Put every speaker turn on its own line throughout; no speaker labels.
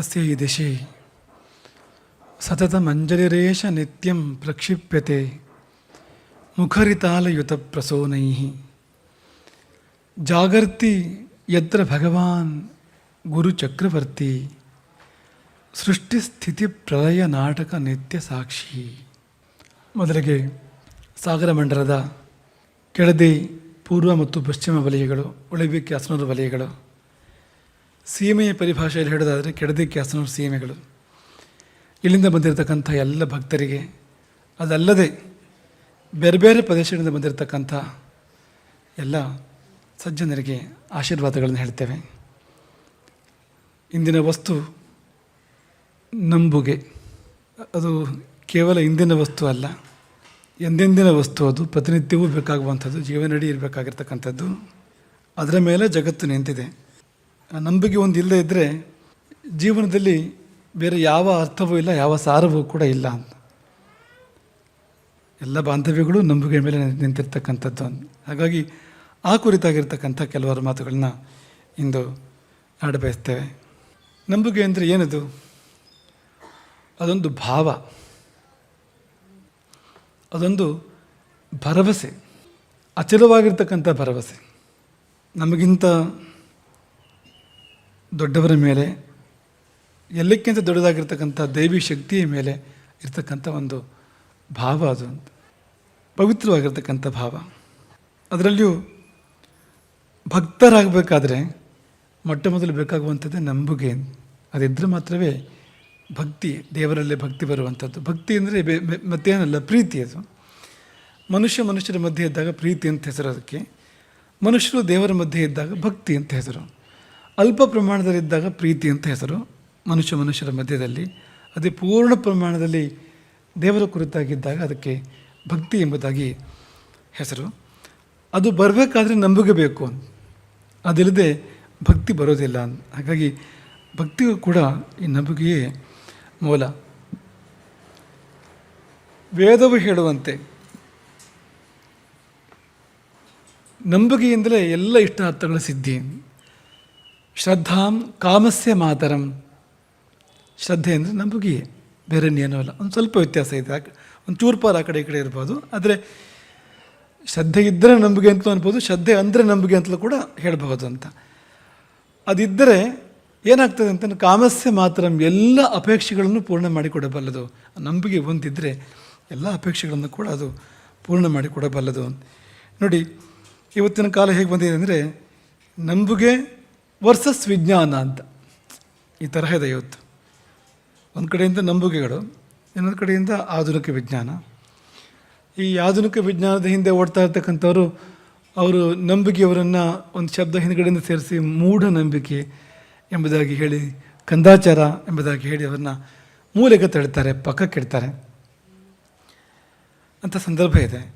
ತಸ್ಯೈ ದಿಶಿ ಸತತಮಂಜಲಿರೇಶ ನಿತ್ಯಂ ಪ್ರಕ್ಷಿಪ್ಯತೆ ಮುಖರಿತಾಲಯುತ ಪ್ರಸೋನೈ ಜಾಗರ್ತಿ ಯತ್ರ ಭಗವಾನ್ ಗುರುಚಕ್ರವರ್ತಿ ಸೃಷ್ಟಿಸ್ಥಿತಿ ಪ್ರಳಯ ನಾಟಕ ನಿತ್ಯ ಸಾಕ್ಷಿ ಮೊದಲಿಗೆ ಸಾಗರ ಮಂಡಲದ ಕೆಳದಿ ಪೂರ್ವ ಮತ್ತು ಪಶ್ಚಿಮ ವಲಯಗಳು ಉಳಿಬಿಕೆ ಅಸನೂರು ವಲಯಗಳು. ಸೀಮೆಯ ಪರಿಭಾಷೆಯಲ್ಲಿ ಹೇಳೋದಾದರೆ ಕೆಡದಿಕ್ಕೆ ಕ್ಯಾಸನೂರು ಸೀಮೆಗಳು ಇಲ್ಲಿಂದ ಬಂದಿರತಕ್ಕಂಥ ಎಲ್ಲ ಭಕ್ತರಿಗೆ, ಅದಲ್ಲದೆ ಬೇರೆ ಬೇರೆ ಪ್ರದೇಶಗಳಿಂದ ಬಂದಿರತಕ್ಕಂಥ ಎಲ್ಲ ಸಜ್ಜನರಿಗೆ ಆಶೀರ್ವಾದಗಳನ್ನು ಹೇಳ್ತೇವೆ. ಇಂದಿನ ವಸ್ತು ನಂಬುಗೆ, ಅದು ಕೇವಲ ಇಂದಿನ ವಸ್ತು ಅಲ್ಲ, ಎಂದೆಂದಿನ ವಸ್ತು ಅದು, ಪ್ರತಿನಿತ್ಯವೂ ಬೇಕಾಗುವಂಥದ್ದು ಜೀವನಡಿ ಇರಬೇಕಾಗಿರ್ತಕ್ಕಂಥದ್ದು. ಅದರ ಮೇಲೆ ಜಗತ್ತು ನಿಂತಿದೆ. ನಂಬಿಕೆ ಒಂದು ಇಲ್ಲದೆ ಇದ್ದರೆ ಜೀವನದಲ್ಲಿ ಬೇರೆ ಯಾವ ಅರ್ಥವೂ ಇಲ್ಲ, ಯಾವ ಸಾರವೂ ಕೂಡ ಇಲ್ಲ ಅಂತ. ಎಲ್ಲ ಬಾಂಧವ್ಯಗಳು ನಂಬಿಕೆ ಮೇಲೆ ನಿಂತಿರ್ತಕ್ಕಂಥದ್ದು. ಹಾಗಾಗಿ ಆ ಕುರಿತಾಗಿರ್ತಕ್ಕಂಥ ಕೆಲವಾರು ಮಾತುಗಳನ್ನ ಇಂದು ಆಡಬಯಸ್ತೇವೆ. ನಂಬಿಕೆ ಅಂದರೆ ಏನದು? ಅದೊಂದು ಭಾವ. ಅದೊಂದು ಭರವಸೆ. ಅಚಲವಾಗಿರ್ತಕ್ಕಂಥ ಭರವಸೆ. ನಮಗಿಂತ ದೊಡ್ಡವರ ಮೇಲೆ, ಎಲ್ಲಕ್ಕಿಂತ ದೊಡ್ಡದಾಗಿರ್ತಕ್ಕಂಥ ದೈವಿ ಶಕ್ತಿಯ ಮೇಲೆ ಇರ್ತಕ್ಕಂಥ ಒಂದು ಭಾವ ಅದು. ಪವಿತ್ರವಾಗಿರ್ತಕ್ಕಂಥ ಭಾವ. ಅದರಲ್ಲಿಯೂ ಭಕ್ತರಾಗಬೇಕಾದ್ರೆ ಮೊಟ್ಟ ಮೊದಲು ಬೇಕಾಗುವಂಥದ್ದೇ ನಂಬುಗೆ ಅದಿದ್ದರೆ ಮಾತ್ರವೇ ಭಕ್ತಿ, ದೇವರಲ್ಲೇ ಭಕ್ತಿ ಬರುವಂಥದ್ದು. ಭಕ್ತಿ ಅಂದರೆ ಮತ್ತೇನಲ್ಲ, ಪ್ರೀತಿ ಅದು. ಮನುಷ್ಯ ಮನುಷ್ಯರ ಮಧ್ಯೆ ಇದ್ದಾಗ ಪ್ರೀತಿ ಅಂತ ಹೆಸರು ಅದಕ್ಕೆ. ಮನುಷ್ಯರು ದೇವರ ಮಧ್ಯೆ ಇದ್ದಾಗ ಭಕ್ತಿ ಅಂತ ಹೆಸರು. ಅಲ್ಪ ಪ್ರಮಾಣದಲ್ಲಿದ್ದಾಗ ಪ್ರೀತಿ ಅಂತ ಹೆಸರು ಮನುಷ್ಯ ಮನುಷ್ಯರ ಮಧ್ಯದಲ್ಲಿ. ಅದೇ ಪೂರ್ಣ ಪ್ರಮಾಣದಲ್ಲಿ ದೇವರ ಕುರಿತಾಗಿದ್ದಾಗ ಅದಕ್ಕೆ ಭಕ್ತಿ ಎಂಬುದಾಗಿ ಹೆಸರು. ಅದು ಬರಬೇಕಾದ್ರೆ ನಂಬಿಕೆ ಬೇಕು. ಅದಿಲ್ಲದೆ ಭಕ್ತಿ ಬರೋದಿಲ್ಲ. ಹಾಗಾಗಿ ಭಕ್ತಿಗೂ ಕೂಡ ಈ ನಂಬಿಕೆಯೇ ಮೂಲ. ವೇದವು ಹೇಳುವಂತೆ ನಂಬಿಕೆಯಿಂದಲೇ ಎಲ್ಲ ಇಷ್ಟಾರ್ಥಗಳ ಸಿದ್ಧಿ. ಶ್ರದ್ಧಾಂ ಕಾಮಸ್ಯ ಮಾತರಂ. ಶ್ರದ್ಧೆ ಅಂದರೆ ನಂಬಿಕೆಯೇ ಬೇರೆ ಅಲ್ಲ ಒಂದು ಸ್ವಲ್ಪ ವ್ಯತ್ಯಾಸ ಇದೆ. ಒಂದು ಚೂರು ಪಾರು ಆ ಕಡೆ ಈ ಕಡೆ ಇರ್ಬೋದು. ಆದರೆ ಶ್ರದ್ಧೆ ಇದ್ದರೆ ನಂಬಿಕೆ ಅಂತಲೂ ಅನ್ಬೋದು, ಶ್ರದ್ಧೆ ಅಂದರೆ ನಂಬಿಕೆ ಅಂತಲೂ ಕೂಡ ಹೇಳಬಹುದು ಅಂತ. ಅದಿದ್ದರೆ ಏನಾಗ್ತದೆ ಅಂತ ಕಾಮಸ್ಯ ಮಾತ್ರ ಎಲ್ಲ ಅಪೇಕ್ಷೆಗಳನ್ನು ಪೂರ್ಣ ಮಾಡಿಕೊಡಬಲ್ಲದು. ನಂಬಿಕೆ ಒಂದಿದ್ದರೆ ಎಲ್ಲ ಅಪೇಕ್ಷೆಗಳನ್ನು ಕೂಡ ಅದು ಪೂರ್ಣ ಮಾಡಿಕೊಡಬಲ್ಲದು. ನೋಡಿ, ಇವತ್ತಿನ ಕಾಲ ಹೇಗೆ ಬಂದಿದೆ ಅಂದರೆ ನಂಬುಗೆ ವರ್ಸಸ್ ವಿಜ್ಞಾನ ಅಂತ. ಈ ತರಹ ಇದೆ ಇವತ್ತು. ಒಂದು ಕಡೆಯಿಂದ ನಂಬಿಕೆಗಳು ಇನ್ನೊಂದು ಕಡೆಯಿಂದ ಆಧುನಿಕ ವಿಜ್ಞಾನ. ಈ ಆಧುನಿಕ ವಿಜ್ಞಾನದ ಹಿಂದೆ ಓಡ್ತಾ ಇರ್ತಕ್ಕಂಥವ್ರು, ಅವರು ನಂಬಿಕೆಯವರನ್ನು ಒಂದು ಶಬ್ದ ಹಿಂದ್ಗಡೆಯಿಂದ ಸೇರಿಸಿ ಮೂಢ ನಂಬಿಕೆ ಎಂಬುದಾಗಿ ಹೇಳಿ, ಕಂದಾಚಾರ ಎಂಬುದಾಗಿ ಹೇಳಿ ಅವರನ್ನ ಮೂಲೆಗೆ ತಳ್ತಾರೆ, ಪಕ್ಕಕ್ಕೆ ಇಡ್ತಾರೆ. ಅಂಥ ಸಂದರ್ಭ ಇದೆ.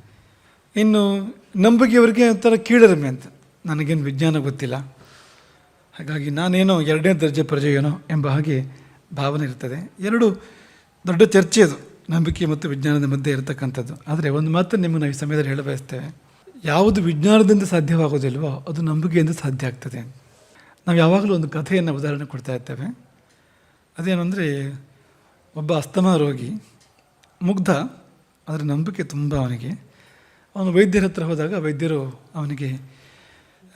ಇನ್ನು ನಂಬಿಕೆಯವರಿಗೆ ಒಂಥರ ಕೀಳರಿಮೆ ಅಂತ. ನನಗೇನು ವಿಜ್ಞಾನ ಗೊತ್ತಿಲ್ಲ. ಹಾಗಾಗಿ ನಾನೇನೋ ಎರಡನೇ ದರ್ಜೆ ಪ್ರಜೆಯೇನೋ ಎಂಬ ಹಾಗೆ ಭಾವನೆ ಇರ್ತದೆ. ಎರಡು ದೊಡ್ಡ ಚರ್ಚೆ ಅದು. ನಂಬಿಕೆ ಮತ್ತು ವಿಜ್ಞಾನದ ಮಧ್ಯೆ ಇರತಕ್ಕಂಥದ್ದು. ಆದರೆ ಒಂದು ಮಾತು ನಾವು ಈ ಸಮಯದಲ್ಲಿ ಹೇಳ ಬಯಸ್ತೇವೆ ಯಾವುದು ವಿಜ್ಞಾನದಿಂದ ಸಾಧ್ಯವಾಗೋದಿಲ್ವೋ ಅದು ನಂಬಿಕೆಯಿಂದ ಸಾಧ್ಯ ಆಗ್ತದೆ. ನಾವು ಯಾವಾಗಲೂ ಒಂದು ಕಥೆಯನ್ನು ಉದಾಹರಣೆ ಕೊಡ್ತಾ ಇರ್ತೇವೆ. ಅದೇನೆಂದರೆ ಒಬ್ಬ ಅಸ್ತಮ ರೋಗಿ, ಮುಗ್ಧ ಅದರ ನಂಬಿಕೆ ತುಂಬ ಅವನಿಗೆ. ಅವನು ವೈದ್ಯರ ಹತ್ರ ಹೋದಾಗ ವೈದ್ಯರು ಅವನಿಗೆ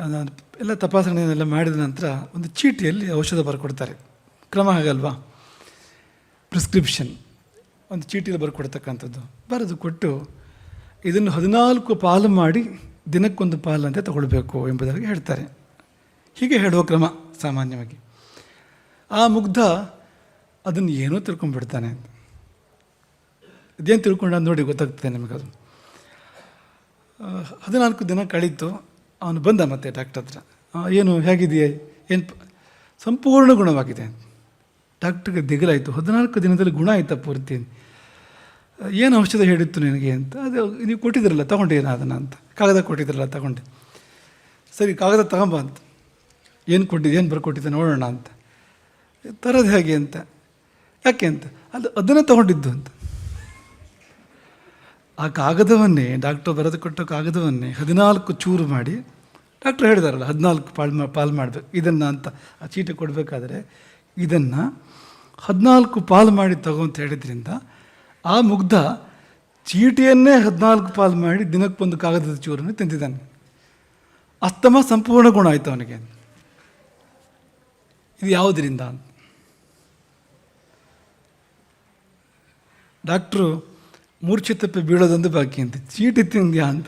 ಎಲ್ಲ ತಪಾಸಣೆಯನ್ನೆಲ್ಲ ಮಾಡಿದ ನಂತರ ಒಂದು ಚೀಟಿಯಲ್ಲಿ ಔಷಧ ಬರ್ಕೊಡ್ತಾರೆ. ಕ್ರಮ ಹಾಗಲ್ವಾ? ಪ್ರಿಸ್ಕ್ರಿಪ್ಷನ್. ಒಂದು ಚೀಟಿಯಲ್ಲಿ ಬರ್ಕೊಡ್ತಕ್ಕಂಥದ್ದು. ಬರೆದು ಕೊಟ್ಟು ಇದನ್ನು ಹದಿನಾಲ್ಕು ಪಾಲು ಮಾಡಿ ದಿನಕ್ಕೊಂದು ಪಾಲಂತೆ ತಗೊಳ್ಬೇಕು ಎಂಬುದಾಗಿ ಹೇಳ್ತಾರೆ. ಹೀಗೆ ಹೇಳುವ ಕ್ರಮ ಸಾಮಾನ್ಯವಾಗಿ. ಆ ಮುಗ್ಧ ಅದನ್ನು ಏನೋ ತಿಳ್ಕೊಂಡ್ಬಿಡ್ತಾನೆ. ಇದೇನು ತಿಳ್ಕೊಂಡ ನೋಡಿ ಗೊತ್ತಾಗ್ತದೆ ನಿಮಗದು. ಹದಿನಾಲ್ಕು ದಿನ ಕಳೀತು. ಅವನು ಬಂದ ಮತ್ತೆ ಡಾಕ್ಟರ್ ಹತ್ರ. ಏನು ಹೇಗಿದೆಯಾ ಏನು ಸಂಪೂರ್ಣ ಗುಣವಾಗಿದೆ. ಡಾಕ್ಟ್ರಿಗೆ ದಿಗಲಾಯಿತು. ಹದಿನಾಲ್ಕು ದಿನದಲ್ಲಿ ಗುಣ ಆಯ್ತಾ ಪೂರ್ತಿ. ಏನು ಔಷಧ ಹೇಳಿತ್ತು ನಿನಗೆ ಅಂತ. ಅದು ನೀವು ಕೊಟ್ಟಿದ್ರಲ್ಲ ತಗೊಂಡೇನ ಅದನ್ನು ಅಂತ. ಕಾಗದ ಕೊಟ್ಟಿದ್ರಲ್ಲ, ತಗೊಂಡೆ. ಸರಿ, ಕಾಗದ ತಗೊಂಬ ಅಂತ. ಏನು ಕೊಟ್ಟಿದ್ದೆ, ಏನು ಬರ್ಕೊಟ್ಟಿದ್ದೆ ನೋಡೋಣ ಅಂತ. ತರೋದು ಹೇಗೆ ಅಂತ. ಯಾಕೆ ಅಂತ. ಅದು ಅದನ್ನು ತಗೊಂಡಿದ್ದು ಅಂತ. ಆ ಕಾಗದವನ್ನೇ, ಡಾಕ್ಟರ್ ಬರೆದು ಕೊಟ್ಟ ಕಾಗದವನ್ನೇ ಹದಿನಾಲ್ಕು ಚೂರು ಮಾಡಿ, ಡಾಕ್ಟರ್ ಹೇಳಿದಾರಲ್ಲ, ಹದಿನಾಲ್ಕು ಪಾಲ್ ಮಾ, ಪಾಲು ಮಾಡಬೇಕು, ಇದನ್ನು ಅಂತ, ಆ ಚೀಟಿ ಕೊಡಬೇಕಾದ್ರೆ ಇದನ್ನು ಹದಿನಾಲ್ಕು ಪಾಲು ಮಾಡಿ ತಗೋ ಅಂತ ಹೇಳಿದ್ರಿಂದ, ಆ ಮುಗ್ಧ ಚೀಟಿಯನ್ನೇ ಹದಿನಾಲ್ಕು ಪಾಲು ಮಾಡಿ ದಿನಕ್ಕೊಂದು ಕಾಗದದ ಚೂರನ್ನು ತಿಂದಿದ್ದಾನೆ. ಅಸ್ತಮ ಸಂಪೂರ್ಣ ಗುಣ ಆಯಿತು ಅವನಿಗೆ. ಇದು ಯಾವುದರಿಂದ? ಡಾಕ್ಟ್ರು ಮೂರ್ಛೆ ತಪ್ಪಿ ಬೀಳೋದೊಂದು ಬಾಕಿ ಅಂತ. ಚೀಟಿ ತಿಂದ್ಯಾ ಅಂತ.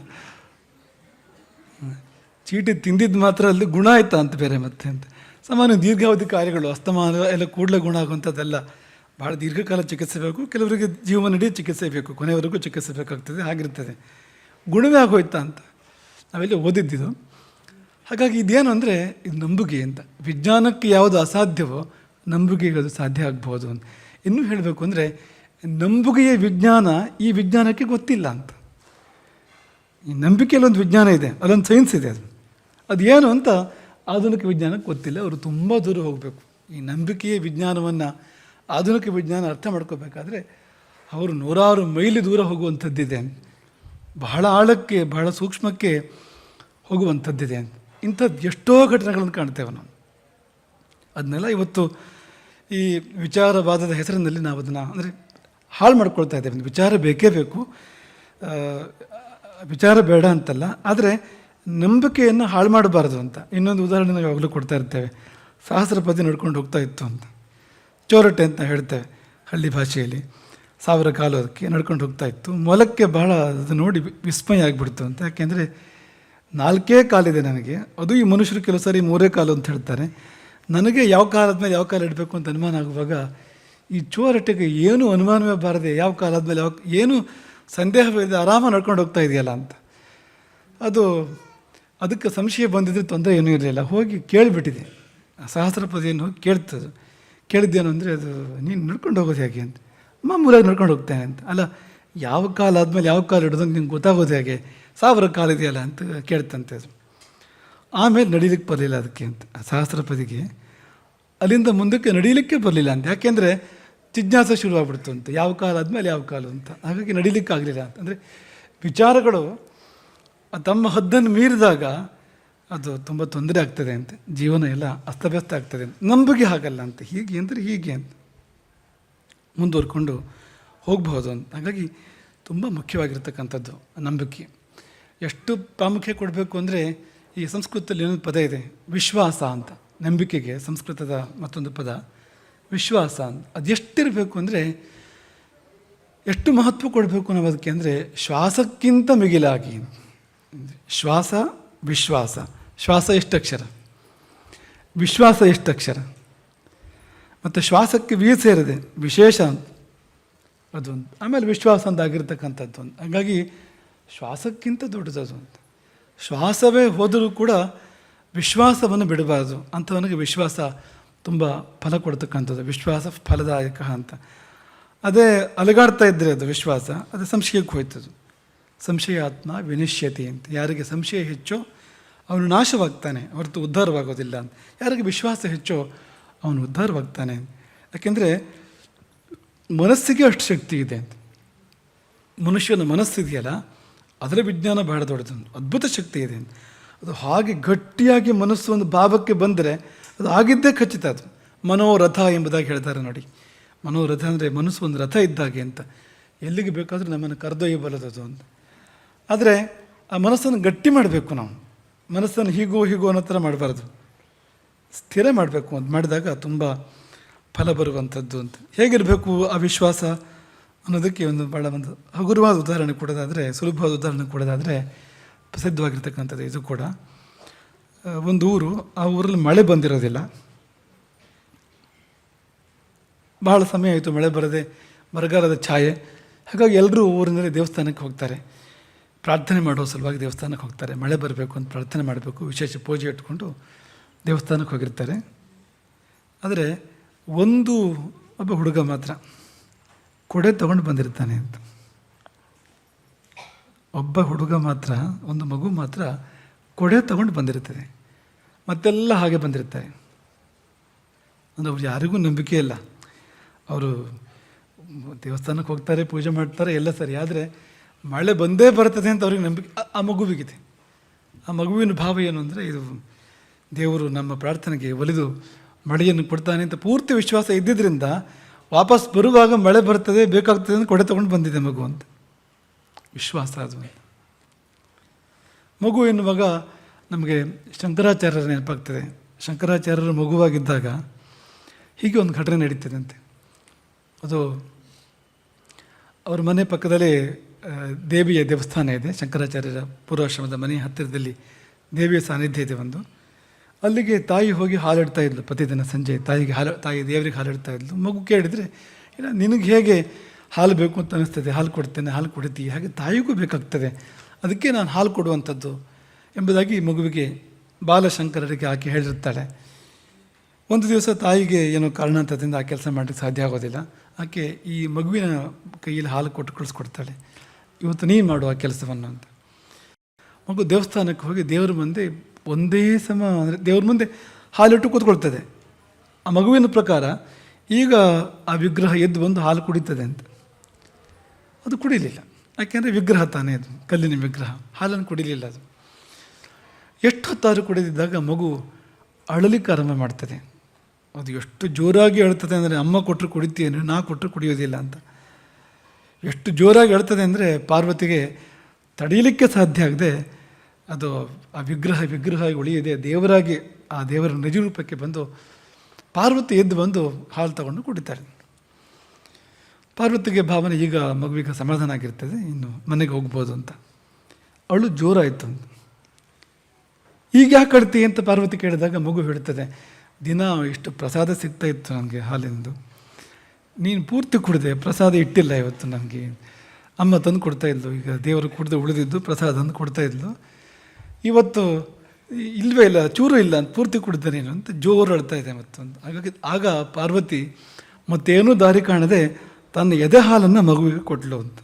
ಚೀಟಿ ತಿಂದಿದ್ದು ಮಾತ್ರ ಅಲ್ಲಿ ಗುಣ ಆಯ್ತಾ ಅಂತ ಬೇರೆ ಮತ್ತೆ ಅಂತ. ಸಾಮಾನ್ಯ ದೀರ್ಘಾವಧಿ ಕಾರ್ಯಗಳು, ಅಸ್ತಮಾನ ಎಲ್ಲ ಕೂಡಲೇ ಗುಣ ಆಗುವಂಥದ್ದೆಲ್ಲ ಭಾಳ ದೀರ್ಘಕಾಲ ಚಿಕಿತ್ಸೆ ಬೇಕು. ಕೆಲವರಿಗೆ ಜೀವನ ಇಡೀ ಚಿಕಿತ್ಸೆ ಬೇಕು. ಕೊನೆಯವರೆಗೂ ಚಿಕಿತ್ಸೆ ಬೇಕಾಗ್ತದೆ. ಆಗಿರ್ತದೆ ಗುಣವೇ ಆಗೋಯ್ತಾ ಅಂತ. ನಾವೆಲ್ಲ ಓದಿದ್ದಿದ್ದು ಹಾಗಾಗಿ ಇದೇನು ಅಂದರೆ ಇದು ನಂಬುಗೆ ಅಂತ. ವಿಜ್ಞಾನಕ್ಕೆ ಯಾವುದು ಅಸಾಧ್ಯವೋ ನಂಬುಗೆಗೆ ಅದು ಸಾಧ್ಯ ಆಗ್ಬೋದು ಅಂತ. ಇನ್ನೂ ಹೇಳಬೇಕು ಅಂದರೆ ನಂಬುಗೆಯ ವಿಜ್ಞಾನ ಈ ವಿಜ್ಞಾನಕ್ಕೆ ಗೊತ್ತಿಲ್ಲ ಅಂತ. ಈ ನಂಬಿಕೆಯಲ್ಲಿ ಒಂದು ವಿಜ್ಞಾನ ಇದೆ ಅದೊಂದು ಸೈನ್ಸ್ ಇದೆ ಅದು. ಅದು ಏನು ಅಂತ ಆಧುನಿಕ ವಿಜ್ಞಾನಕ್ಕೆ ಗೊತ್ತಿಲ್ಲ, ಅವರು ತುಂಬ ದೂರ ಹೋಗಬೇಕು. ಈ ನಂಬಿಕೆಯ ವಿಜ್ಞಾನವನ್ನು ಆಧುನಿಕ ವಿಜ್ಞಾನ ಅರ್ಥ ಮಾಡ್ಕೋಬೇಕಾದ್ರೆ ಅವರು ನೂರಾರು ಮೈಲಿ ದೂರ ಹೋಗುವಂಥದ್ದಿದೆ. ಬಹಳ ಆಳಕ್ಕೆ, ಬಹಳ ಸೂಕ್ಷ್ಮಕ್ಕೆ ಹೋಗುವಂಥದ್ದಿದೆ. ಇಂಥದ್ದು ಎಷ್ಟೋ ಘಟನೆಗಳನ್ನು ಕಾಣ್ತೇವೆ ನಾವು. ಅದನ್ನೆಲ್ಲ ಇವತ್ತು ಈ ವಿಚಾರವಾದದ ಹೆಸರಿನಲ್ಲಿ ನಾವು ಅದನ್ನು ಅಂದರೆ ಹಾಳು ಮಾಡ್ಕೊಳ್ತಾ ಇದ್ದೇವೆ. ವಿಚಾರ ಬೇಕೇ ಬೇಕು. ವಿಚಾರ ಬೇಡ ಅಂತಲ್ಲ. ಆದರೆ ನಂಬಿಕೆಯನ್ನು ಹಾಳು ಮಾಡಬಾರ್ದು ಅಂತ. ಇನ್ನೊಂದು ಉದಾಹರಣೆ ನಾವು ಯಾವಾಗಲೂ ಕೊಡ್ತಾ ಇರ್ತೇವೆ. ಸಹಸ್ರಪತಿ ನಡ್ಕೊಂಡು ಹೋಗ್ತಾ ಇತ್ತು ಅಂತ. ಚೋರಟೆ ಅಂತ ಹೇಳ್ತೇವೆ ಹಳ್ಳಿ ಭಾಷೆಯಲ್ಲಿ. ಸಾವಿರ ಕಾಲು ಅದಕ್ಕೆ ನಡ್ಕೊಂಡು ಹೋಗ್ತಾ ಇತ್ತು. ಮೊಲಕ್ಕೆ ಬಹಳ ಅದು ನೋಡಿ ವಿಸ್ಮಯ ಆಗಿಬಿಡ್ತು ಅಂತ. ಯಾಕೆಂದರೆ ನಾಲ್ಕೇ ಕಾಲಿದೆ ನನಗೆ. ಅದು ಈ ಮನುಷ್ಯರು ಕೆಲವು ಸಾರಿ ಮೂರೇ ಕಾಲು ಅಂತ ಹೇಳ್ತಾರೆ. ನನಗೆ ಯಾವ ಕಾಲದ ಮೇಲೆ ಯಾವ ಕಾಲ ಇಡಬೇಕು ಅಂತ ಅನುಮಾನ ಆಗುವಾಗ ಈ ಚೋರಟೆಗೆ ಏನು ಅನುಮಾನವೇ ಬಾರದೆ ಯಾವ ಕಾಲದ ಮೇಲೆ ಯಾವ ಏನು ಸಂದೇಹವಿಲ್ಲದೆ ಆರಾಮ ನಡ್ಕೊಂಡು ಹೋಗ್ತಾ ಇದೆಯಲ್ಲ ಅಂತ. ಅದು ಅದಕ್ಕೆ ಸಂಶಯ ಬಂದಿದ್ರೆ ತೊಂದರೆ ಏನೂ ಇರಲಿಲ್ಲ. ಹೋಗಿ ಕೇಳಿಬಿಟ್ಟಿದೆ. ಸಹಸ್ರಪದಿಯನ್ನು ಹೋಗಿ ಕೇಳ್ತದೆ. ಕೇಳಿದ್ದೇನು ಅಂದರೆ ಅದು ನೀನು ನಡ್ಕೊಂಡು ಹೋಗೋದು ಹೇಗೆ ಅಂತ. ಮಾಮೂಲಾಗಿ ನಡ್ಕೊಂಡು ಹೋಗ್ತೇನೆ ಅಂತ. ಅಲ್ಲ, ಯಾವ ಕಾಲ ಆದಮೇಲೆ ಯಾವ ಕಾಲ ಹಿಡಿದಂಗೆ ನಿಂಗೆ ಗೊತ್ತಾಗೋದು ಹೇಗೆ? ಸಾವಿರ ಕಾಲ ಇದೆಯಲ್ಲ ಅಂತ ಕೇಳ್ತಂತೆ ಅದು. ಆಮೇಲೆ ನಡೀಲಿಕ್ಕೆ ಬರಲಿಲ್ಲ ಅದಕ್ಕೆ ಅಂತ. ಸಹಸ್ರಪದಿಗೆ ಅಲ್ಲಿಂದ ಮುಂದಕ್ಕೆ ನಡೀಲಿಕ್ಕೆ ಬರಲಿಲ್ಲ ಅಂತ. ಯಾಕೆಂದರೆ ಜಿಜ್ಞಾಸೆ ಶುರುವಾಗ್ಬಿಡ್ತು ಅಂತ. ಯಾವ ಕಾಲ ಆದಮೇಲೆ ಯಾವ ಕಾಲ ಅಂತ. ಹಾಗಾಗಿ ನಡೀಲಿಕ್ಕೆ ಆಗಲಿಲ್ಲ ಅಂತ. ಅಂದರೆ ವಿಚಾರಗಳು ತಮ್ಮ ಹದ್ದನ್ನು ಮೀರಿದಾಗ ಅದು ತುಂಬ ತೊಂದರೆ ಆಗ್ತದೆ ಅಂತ. ಜೀವನ ಎಲ್ಲ ಅಸ್ತವ್ಯಸ್ತ ಆಗ್ತದೆ ಅಂತ. ನಂಬಿಕೆ ಹಾಗಲ್ಲ ಅಂತ. ಹೀಗೆ ಅಂದರೆ ಹೀಗೆ ಅಂತ. ಮುಂದುವರ್ಕೊಂಡು ಹೋಗಬಹುದು ಅಂತ. ಹಾಗಾಗಿ ತುಂಬ ಮುಖ್ಯವಾಗಿರ್ತಕ್ಕಂಥದ್ದು ನಂಬಿಕೆ. ಎಷ್ಟು ಪ್ರಾಮುಖ್ಯ ಕೊಡಬೇಕು ಅಂದರೆ ಈ ಸಂಸ್ಕೃತದಲ್ಲಿ ಏನೊಂದು ಪದ ಇದೆ. ವಿಶ್ವಾಸ ಅಂತ. ನಂಬಿಕೆಗೆ ಸಂಸ್ಕೃತದ ಮತ್ತೊಂದು ಪದ. ವಿಶ್ವಾಸ ಅಂತ. ಅದು ಎಷ್ಟಿರಬೇಕು ಅಂದರೆ ಎಷ್ಟು ಮಹತ್ವ ಕೊಡಬೇಕು ನಾವು ಅದಕ್ಕೆ ಅಂದರೆ ಶ್ವಾಸಕ್ಕಿಂತ ಮಿಗಿಲಾಗಿ. ಶ್ವಾಸ, ವಿಶ್ವಾಸ. ಶ್ವಾಸ ಎಷ್ಟು ಅಕ್ಷರ? ವಿಶ್ವಾಸ ಎಷ್ಟು ಅಕ್ಷರ? ಮತ್ತು ಶ್ವಾಸಕ್ಕೆ ವಿ ಸೇರಿದೆ, ವಿಶೇಷ ಅದೊಂದು. ಆಮೇಲೆ ವಿಶ್ವಾಸ ಅಂತ ಆಗಿರ್ತಕ್ಕಂಥದ್ದು ಒಂದು. ಹಾಗಾಗಿ ಶ್ವಾಸಕ್ಕಿಂತ ದೊಡ್ಡದದು ಅಂತ. ಶ್ವಾಸವೇ ಹೋದರೂ ಕೂಡ ವಿಶ್ವಾಸವನ್ನು ಬಿಡಬಾರ್ದು ಅಂಥವನಿಗೆ ವಿಶ್ವಾಸ ತುಂಬ ಫಲ ಕೊಡ್ತಕ್ಕಂಥದ್ದು, ವಿಶ್ವಾಸ ಫಲದಾಯಕ ಅಂತ. ಅದೇ ಅಲಗಾಡ್ತಾ ಇದ್ದರೆ ಅದು ವಿಶ್ವಾಸ, ಅದು ಸಂಶಯಕ್ಕೆ ಹೋಯ್ತದು. ಸಂಶಯಾತ್ಮ ವಿನಿಶ್ಯತೆ ಅಂತ. ಯಾರಿಗೆ ಸಂಶಯ ಹೆಚ್ಚೋ ಅವನು ನಾಶವಾಗ್ತಾನೆ, ಹೊರತು ಉದ್ಧಾರವಾಗೋದಿಲ್ಲ ಅಂತ. ಯಾರಿಗೆ ವಿಶ್ವಾಸ ಹೆಚ್ಚೋ ಅವನು ಉದ್ಧಾರವಾಗ್ತಾನೆ ಯಾಕೆಂದರೆ ಮನಸ್ಸಿಗೆ ಅಷ್ಟು ಶಕ್ತಿ ಇದೆ ಅಂತ. ಮನುಷ್ಯನ ಮನಸ್ಸಿದೆಯಲ್ಲ, ಅದರ ವಿಜ್ಞಾನ ಬಹಳ ದೊಡ್ಡದು. ಅದ್ಭುತ ಶಕ್ತಿ ಇದೆ ಅಂತ. ಅದು ಹಾಗೆ ಗಟ್ಟಿಯಾಗಿ ಮನಸ್ಸು ಒಂದು ಭಾವಕ್ಕೆ ಬಂದರೆ ಅದು ಆಗಿದ್ದೇ ಖಚಿತ ಅದು. ಮನೋರಥ ಎಂಬುದಾಗಿ ಹೇಳ್ತಾರೆ ನೋಡಿ. ಮನೋರಥ ಅಂದರೆ ಮನಸ್ಸು ಒಂದು ರಥ ಇದ್ದಾಗೆ ಅಂತ. ಎಲ್ಲಿಗೆ ಬೇಕಾದರೂ ನಮ್ಮನ್ನು ಅದು ಅಂತ. ಆದರೆ ಆ ಮನಸ್ಸನ್ನು ಗಟ್ಟಿ ಮಾಡಬೇಕು ನಾವು. ಮನಸ್ಸನ್ನು ಹೀಗೋ ಹೀಗೋ ಅನ್ನೋ ಥರ ಮಾಡಬಾರ್ದು. ಸ್ಥಿರ ಮಾಡಬೇಕು ಅಂತ ಮಾಡಿದಾಗ ತುಂಬ ಫಲ ಬರುವಂಥದ್ದು ಅಂತ. ಹೇಗಿರಬೇಕು ಆ ವಿಶ್ವಾಸ ಅನ್ನೋದಕ್ಕೆ ಒಂದು ಭಾಳ ಒಂದು ಹಗುರವಾದ ಉದಾಹರಣೆ ಕೊಡೋದಾದರೆ, ಸುಲಭವಾದ ಉದಾಹರಣೆ ಕೊಡೋದಾದರೆ ಪ್ರಸಿದ್ಧವಾಗಿರ್ತಕ್ಕಂಥದ್ದು ಇದು ಕೂಡ. ಒಂದು ಊರು, ಆ ಊರಲ್ಲಿ ಮಳೆ ಬಂದಿರೋದಿಲ್ಲ. ಬಹಳ ಸಮಯ ಆಯಿತು ಮಳೆ ಬರದೆ, ಬರಗಾಲದ ಛಾಯೆ. ಹಾಗಾಗಿ ಎಲ್ಲರೂ ಊರಿನಲ್ಲಿ ದೇವಸ್ಥಾನಕ್ಕೆ ಹೋಗ್ತಾರೆ. ಪ್ರಾರ್ಥನೆ ಮಾಡೋ ಸಲುವಾಗಿ ದೇವಸ್ಥಾನಕ್ಕೆ ಹೋಗ್ತಾರೆ. ಮಳೆ ಬರಬೇಕು ಅಂತ ಪ್ರಾರ್ಥನೆ ಮಾಡಬೇಕು. ವಿಶೇಷ ಪೂಜೆ ಇಟ್ಕೊಂಡು ದೇವಸ್ಥಾನಕ್ಕೆ ಹೋಗಿರ್ತಾರೆ. ಆದರೆ ಒಂದು ಒಬ್ಬ ಹುಡುಗ ಮಾತ್ರ ಕೊಡೆ ತಗೊಂಡು ಬಂದಿರ್ತಾನೆ ಅಂತ. ಒಬ್ಬ ಹುಡುಗ ಮಾತ್ರ, ಒಂದು ಮಗು ಮಾತ್ರ ಕೊಡೆ ತಗೊಂಡು ಬಂದಿರ್ತದೆ ಮತ್ತೆಲ್ಲ ಹಾಗೆ ಬಂದಿರ್ತಾರೆ ಅಂದರೆ ಅವ್ರು ಯಾರಿಗೂ ನಂಬಿಕೆ ಇಲ್ಲ. ಅವರು ದೇವಸ್ಥಾನಕ್ಕೆ ಹೋಗ್ತಾರೆ, ಪೂಜೆ ಮಾಡ್ತಾರೆ, ಎಲ್ಲ ಸರಿ. ಆದರೆ ಮಳೆ ಬಂದೇ ಬರ್ತದೆ ಅಂತ ಅವ್ರಿಗೆ ನಂಬಿಕೆ, ಆ- ಮಗುವಿಗಿದೆ. ಆ ಮಗುವಿನ ಭಾವ ಏನು ಅಂದರೆ ಇದು ದೇವರು ನಮ್ಮ ಪ್ರಾರ್ಥನೆಗೆ ಒಲಿದು ಮಳೆಯನ್ನು ಕೊಡ್ತಾನೆ ಅಂತ ಪೂರ್ತಿ ವಿಶ್ವಾಸ ಇದ್ದಿದ್ದರಿಂದ ವಾಪಸ್ ಬರುವಾಗ ಮಳೆ ಬರ್ತದೆ, ಬೇಕಾಗ್ತದೆ ಅಂತ ಕೊಡೆ ತೊಗೊಂಡು ಬಂದಿದೆ ಮಗು ಅಂತ. ವಿಶ್ವಾಸ ಅದು ಮಗು ಎನ್ನುವಾಗ ನಮಗೆ ಶಂಕರಾಚಾರ್ಯರ ನೆನಪಾಗ್ತದೆ. ಶಂಕರಾಚಾರ್ಯರು ಮಗುವಾಗಿದ್ದಾಗ ಹೀಗೆ ಒಂದು ಘಟನೆ ನಡೀತದಂತೆ ಅದು ಅವ್ರ ಮನೆ ಪಕ್ಕದಲ್ಲಿ ದೇವಿಯ ದೇವಸ್ಥಾನ ಇದೆ. ಶಂಕರಾಚಾರ್ಯರ ಪೂರ್ವಾಶ್ರಮದ ಮನೆ ಹತ್ತಿರದಲ್ಲಿ ದೇವಿಯ ಸಾನ್ನಿಧ್ಯ ಇದೆ ಒಂದು. ಅಲ್ಲಿಗೆ ತಾಯಿ ಹೋಗಿ ಹಾಲಿಡ್ತಾ ಇದ್ಲು. ಪ್ರತಿದಿನ ಸಂಜೆ ತಾಯಿಗೆ ಹಾಲು, ತಾಯಿ ದೇವರಿಗೆ ಹಾಲಿಡ್ತಾ ಇದ್ಲು. ಮಗು ಕೇಳಿದರೆ, ಇಲ್ಲ, ನಿನಗೆ ಹೇಗೆ ಹಾಲು ಬೇಕು ಅಂತ ಅನ್ನಿಸ್ತದೆ ಹಾಲು ಕೊಡ್ತೇನೆ, ಹಾಲು ಕೊಡ್ತೀವಿ ಹಾಗೆ ತಾಯಿಗೂ ಬೇಕಾಗ್ತದೆ. ಅದಕ್ಕೆ ನಾನು ಹಾಲು ಕೊಡುವಂಥದ್ದು ಎಂಬುದಾಗಿ ಮಗುವಿಗೆ ಬಾಲಶಂಕರರಿಗೆ ಆಕೆ ಹೇಳಿರ್ತಾಳೆ ಒಂದು ದಿವಸ ತಾಯಿಗೆ ಏನೋ ಕಾರಣಾಂತರದಿಂದ ಆ ಕೆಲಸ ಮಾಡಲಿಕ್ಕೆ ಸಾಧ್ಯ ಆಗೋದಿಲ್ಲ. ಆಕೆ ಈ ಮಗುವಿನ ಕೈಯಲ್ಲಿ ಹಾಲು ಕೊಟ್ಟು ಕಳಿಸ್ಕೊಡ್ತಾಳೆ. ಇವತ್ತು ನೀನು ಮಾಡು ಆ ಕೆಲಸವನ್ನು ಅಂತ. ಮಗು ದೇವಸ್ಥಾನಕ್ಕೆ ಹೋಗಿ ದೇವ್ರ ಮುಂದೆ ಒಂದೇ ಸಮ ಅಂದರೆ ದೇವ್ರ ಮುಂದೆ ಹಾಲಿಟ್ಟು ಕೂತ್ಕೊಳ್ತದೆ. ಆ ಮಗುವಿನ ಪ್ರಕಾರ ಈಗ ಆ ವಿಗ್ರಹ ಎದ್ದು ಬಂದು ಹಾಲು ಕುಡಿತದೆ ಅಂತ. ಅದು ಕುಡಿಲಿಲ್ಲ. ಯಾಕೆಂದರೆ ವಿಗ್ರಹ ತಾನೇ ಅದು, ಕಲ್ಲಿನ ವಿಗ್ರಹ. ಹಾಲನ್ನು ಕುಡಿಲಿಲ್ಲ ಅದು. ಎಷ್ಟು ಹೊತ್ತಾದರೂ ಕುಡಿದಿದ್ದಾಗ ಮಗು ಅಳಲಿಕ್ಕೆ ಆರಂಭ ಮಾಡ್ತದೆ. ಅದು ಎಷ್ಟು ಜೋರಾಗಿ ಅಳ್ತದೆ ಅಂದರೆ, ಅಮ್ಮ ಕೊಟ್ಟರು ಕುಡಿತೀಯೇನು ನಾ ಕೊಟ್ಟರು ಕುಡಿಯೋದಿಲ್ಲ ಅಂತ. ಎಷ್ಟು ಜೋರಾಗಿ ಅಳ್ತದೆ ಅಂದರೆ, ಪಾರ್ವತಿಗೆ ತಡೆಯಲಿಕ್ಕೆ ಸಾಧ್ಯ ಆಗದೆ, ಅದು ಆ ವಿಗ್ರಹ ವಿಗ್ರಹ ಉಳಿಯದೆ, ದೇವರಾಗಿ ಆ ದೇವರ ನಿಜರೂಪಕ್ಕೆ ಬಂದು ಪಾರ್ವತಿ ಎದ್ದು ಬಂದು ಹಾಲು ತಗೊಂಡು ಕುಡಿತಾರೆ. ಪಾರ್ವತಿಗೆ ಭಾವನೆ ಈಗ ಮಗುವಿಗೆ ಸಮಾಧಾನ ಆಗಿರ್ತದೆ, ಇನ್ನು ಮನೆಗೆ ಹೋಗ್ಬೋದು ಅಂತ. ಅವಳು ಜೋರಾಯಿತು ಈಗ ಯಾಕೆ ಕಡ್ತಿ ಅಂತ ಪಾರ್ವತಿ ಕೇಳಿದಾಗ ಮಗು ಹೇಳ್ತದೆ, ದಿನ ಇಷ್ಟು ಪ್ರಸಾದ ಸಿಗ್ತಾ ಇತ್ತು ನನಗೆ ಹಾಲಿಂದು. ನೀನು ಪೂರ್ತಿ ಕುಡಿದೆ, ಪ್ರಸಾದ ಇಟ್ಟಿಲ್ಲ ಇವತ್ತು ನನಗೆ ಅಮ್ಮ ತಂದು ಕೊಡ್ತಾ ಇದ್ಲು, ಈಗ ದೇವರು ಕುಡಿದು ಉಳಿದಿದ್ದು ಪ್ರಸಾದ ತಂದು ಕೊಡ್ತಾ ಇದ್ಲು. ಇವತ್ತು ಇಲ್ಲವೇ ಇಲ್ಲ, ಚೂರು ಇಲ್ಲ ಅಂತ ಪೂರ್ತಿ ಕುಡಿದೆ ನೀನು ಅಂತ ಜೋರು ಅಳ್ತಾ ಇದೆ ಮತ್ತೊಂದು. ಹಾಗಾಗಿ ಆಗ ಪಾರ್ವತಿ ಮತ್ತೇನೂ ದಾರಿ ಕಾಣದೆ ತನ್ನ ಎದೆ ಹಾಲನ್ನು ಮಗುವಿಗೆ ಕೊಡಲು ಅಂತ.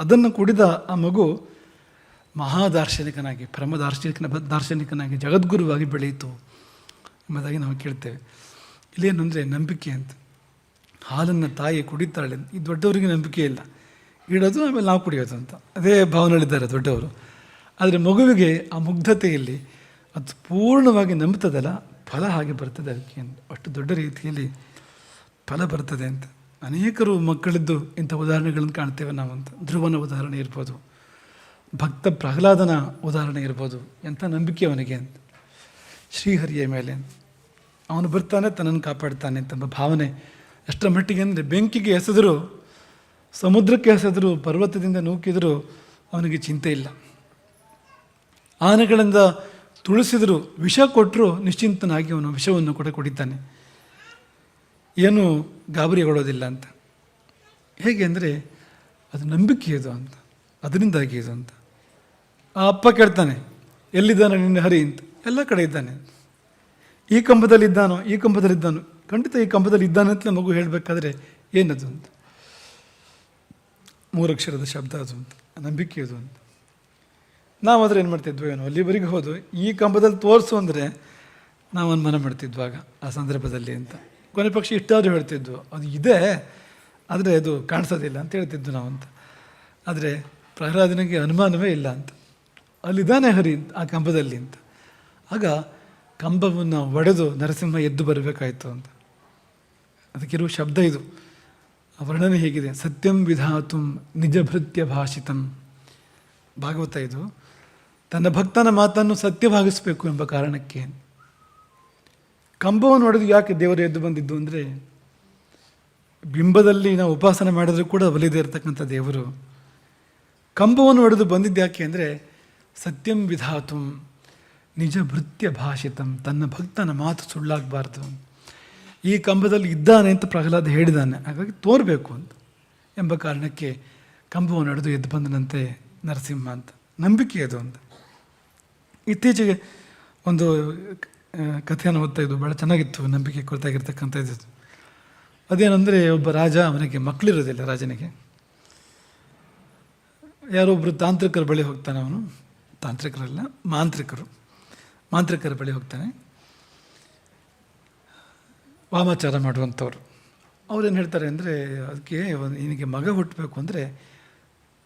ಅದನ್ನು ಕುಡಿದ ಆ ಮಗು ಮಹಾದಾರ್ಶನಿಕನಾಗಿ ಪರಮ ದಾರ್ಶನಿಕನ ದಾರ್ಶನಿಕನಾಗಿ, ಜಗದ್ಗುರುವಾಗಿ ಬೆಳೆಯಿತು ಎಂಬುದಾಗಿ ನಾವು ಕೇಳ್ತೇವೆ. ಇಲ್ಲೇನಂದರೆ ನಂಬಿಕೆ ಅಂತ. ಹಾಲನ್ನು ತಾಯಿ ಕುಡಿತಾಳೆ. ಈ ದೊಡ್ಡವರಿಗೆ ನಂಬಿಕೆ ಇಲ್ಲ. ಇಡೋದು, ಆಮೇಲೆ ನಾವು ಕುಡಿಯೋದು ಅಂತ. ಅದೇ ಭಾವನೆಗಳಿದ್ದಾರೆ ದೊಡ್ಡವರು. ಆದರೆ ಮಗುವಿಗೆ ಆ ಮುಗ್ಧತೆಯಲ್ಲಿ ಅದು ಪೂರ್ಣವಾಗಿ ನಂಬುತ್ತದಲ್ಲ ಫಲ ಹಾಗೆ ಬರ್ತದೆ ಅದಕ್ಕೆ. ಅಷ್ಟು ದೊಡ್ಡ ರೀತಿಯಲ್ಲಿ ಫಲ ಬರ್ತದೆ ಅಂತ. ಅನೇಕರು ಮಕ್ಕಳಿದ್ದು ಇಂಥ ಉದಾಹರಣೆಗಳನ್ನು ಕಾಣ್ತೇವೆ ನಾವು ಅಂತ. ಧ್ರುವನ ಉದಾಹರಣೆ ಇರ್ಬೋದು. ಭಕ್ತ ಪ್ರಹ್ಲಾದನ ಉದಾಹರಣೆ ಇರ್ಬೋದು. ಎಂಥ ನಂಬಿಕೆ ಅವನಿಗೆ ಅಂತ. ಶ್ರೀಹರಿಯ ಮೇಲೆ. ಅವನು ಬರ್ತಾನೆ, ತನ್ನನ್ನು ಕಾಪಾಡ್ತಾನೆ ಅಂತ ಭಾವನೆ ಎಷ್ಟರ ಮಟ್ಟಿಗೆ ಅಂದರೆ ಬೆಂಕಿಗೆ ಎಸೆದರೂ, ಸಮುದ್ರಕ್ಕೆ ಎಸೆದರೂ, ಪರ್ವತದಿಂದ ನೂಕಿದರೂ ಅವನಿಗೆ ಚಿಂತೆ ಇಲ್ಲ. ಆನೆಗಳಿಂದ ತುಳಿಸಿದರೂ, ವಿಷ ಕೊಟ್ಟರು ನಿಶ್ಚಿಂತನಾಗಿ ಅವನು ವಿಷವನ್ನು ಕೂಡ ಕುಡಿತಾನೆ. ಏನು ಗಾಬರಿಗೊಳ್ಳೋದಿಲ್ಲ ಅಂತ. ಹೇಗೆ ಅಂದರೆ ಅದು ನಂಬಿಕೆ ಇದು ಅಂತ, ಅದರಿಂದಾಗಿ ಇದು ಅಂತ. ಆ ಅಪ್ಪ ಕೇಳ್ತಾನೆ, ಎಲ್ಲಿದ್ದಾನೆ ನಿನ್ನ ಹರಿ ಅಂತ. ಎಲ್ಲ ಕಡೆ ಇದ್ದಾನೆ. ಈ ಕಂಬದಲ್ಲಿ ಇದ್ದಾನೋ, ಈ ಕಂಬದಲ್ಲಿ ಇದ್ದಾನೋ. ಖಂಡಿತ ಈ ಕಂಬದಲ್ಲಿ ಇದ್ದಾನೆ ಅಂತ ಮಗು ಹೇಳಬೇಕಾದ್ರೆ ಏನದು ಅಂತ. ಮೂರಕ್ಷರದ ಶಬ್ದ ಅದು ಅಂತ, ನಂಬಿಕೆ ಅದು ಅಂತ. ನಾವಾದರೆ ಏನು ಮಾಡ್ತಿದ್ವಿ ಏನೋ, ಅಲ್ಲಿವರೆಗೆ ಹೋದು ಈ ಕಂಬದಲ್ಲಿ ತೋರಿಸು ಅಂದರೆ ನಾವು ಅನುಮಾನ ಮಾಡ್ತಿದ್ವಾಗ, ಆ ಸಂದರ್ಭದಲ್ಲಿ ಅಂತ. ಕೊನೆ ಪಕ್ಷ ಇಷ್ಟಾದರೂ ಹೇಳ್ತಿದ್ದು, ಅದು ಇದೆ, ಆದರೆ ಅದು ಕಾಣಿಸೋದಿಲ್ಲ ಅಂತ ಹೇಳ್ತಿದ್ದು ನಾವು ಅಂತ. ಆದರೆ ಪ್ರಹ್ಲಾದನಿಗೆ ಅನುಮಾನವೇ ಇಲ್ಲ ಅಂತ. ಅಲ್ಲಿದ್ದಾನೆ ಹರಿ ಆ ಕಂಬದಲ್ಲಿ ಅಂತ. ಆಗ ಕಂಬವನ್ನು ಒಡೆದು ನರಸಿಂಹ ಎದ್ದು ಬರಬೇಕಾಯಿತು ಅಂತ. ಅದಕ್ಕಿರುವ ಶಬ್ದ ಇದು. ಆ ವರ್ಣನೆ ಹೇಗಿದೆ, ಸತ್ಯಂ ವಿಧಾತು ನಿಜಭೃತ್ಯ ಭಾಷಿತಂ. ಭಾಗವತ ಇದು. ತನ್ನ ಭಕ್ತನ ಮಾತನ್ನು ಸತ್ಯವಾಗಿಸಬೇಕು ಎಂಬ ಕಾರಣಕ್ಕೆ ಕಂಬವನ್ನು ಹೊಡೆದು ಯಾಕೆ ದೇವರು ಎದ್ದು ಬಂದಿದ್ದು ಅಂದರೆ ಬಿಂಬದಲ್ಲಿ ನಾವು ಉಪಾಸನೆ ಮಾಡಿದರೂ ಕೂಡ ಒಲಿದೇ ಇರತಕ್ಕಂಥ ದೇವರು. ಕಂಬವನ್ನು ಹೊಡೆದು ಬಂದಿದ್ದು ಯಾಕೆ ಅಂದರೆ ಸತ್ಯಂ ವಿಧಾತು, ನಿಜ ಭೃತ್ಯ ಭಾಷಿತಂ, ತನ್ನ ಭಕ್ತನ ಮಾತು ಸುಳ್ಳಾಗಬಾರ್ದು. ಈ ಕಂಬದಲ್ಲಿ ಇದ್ದಾನೆ ಅಂತ ಪ್ರಹ್ಲಾದ್ ಹೇಳಿದಾನೆ. ಹಾಗಾಗಿ ತೋರಬೇಕು ಅಂತ ಎಂಬ ಕಾರಣಕ್ಕೆ ಕಂಬವನ್ನು ಹೊಡೆದು ಎದ್ದು ಬಂದನಂತೆ ನರಸಿಂಹ ಅಂತ. ನಂಬಿಕೆ ಅದು ಅಂತ. ಇತ್ತೀಚೆಗೆ ಒಂದು ಕಥೆಯನ್ನು ಓದ್ತಾ ಇದ್ದು ಭಾಳ ಚೆನ್ನಾಗಿತ್ತು, ನಂಬಿಕೆ ಕುರಿತಾಗಿರ್ತಕ್ಕಂಥ ಇದ್ದಿತ್ತು ಅದೇನೆಂದರೆ ಒಬ್ಬ ರಾಜ ಅವನಿಗೆ ಮಕ್ಕಳಿರೋದಿಲ್ಲ ರಾಜನಿಗೆ. ಯಾರೊಬ್ಬರು ತಾಂತ್ರಿಕರ ಬಳಿ ಹೋಗ್ತಾನೆ ಅವನು. ತಾಂತ್ರಿಕರಲ್ಲ, ಮಾಂತ್ರಿಕರು. ಮಾಂತ್ರಿಕರ ಬಳಿ ಹೋಗ್ತಾನೆ. ವಾಮಾಚಾರ ಮಾಡುವಂಥವ್ರು. ಅವ್ರೇನು ಹೇಳ್ತಾರೆ ಅಂದರೆ, ಅದಕ್ಕೆ ನಿನಗೆ ಮಗ ಹುಟ್ಟಬೇಕು ಅಂದರೆ,